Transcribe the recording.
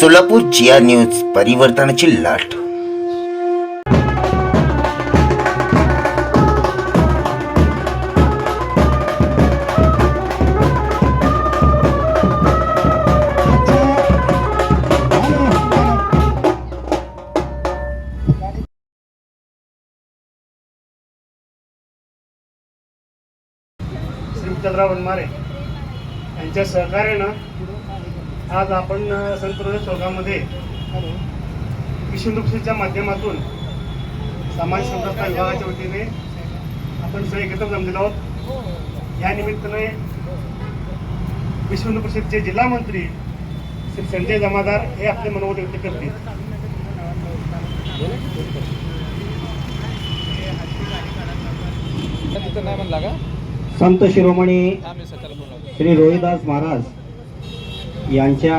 सोलापूर जिया news परिवर्तनाची लाट. श्री विठ्ठलराव वनमारे यांच्या सहकार्यानं आज आपण अ, संतरोदय चौकामध्ये विष्णुपक्षीच्या माध्यमातून समाज संस्था विभागाच्या वतीने आपण सगळे एकत्र जमलेलो आहोत. या निमित्ताने विश्व हिंदू परिषदचे जिल्हा मंत्री श्री संजय जमादार हे आपले मनोगत व्यक्त करतील. तिथं नाही म्हणला का? संत शिरोमणी श्री रोहिदास महाराज यांच्या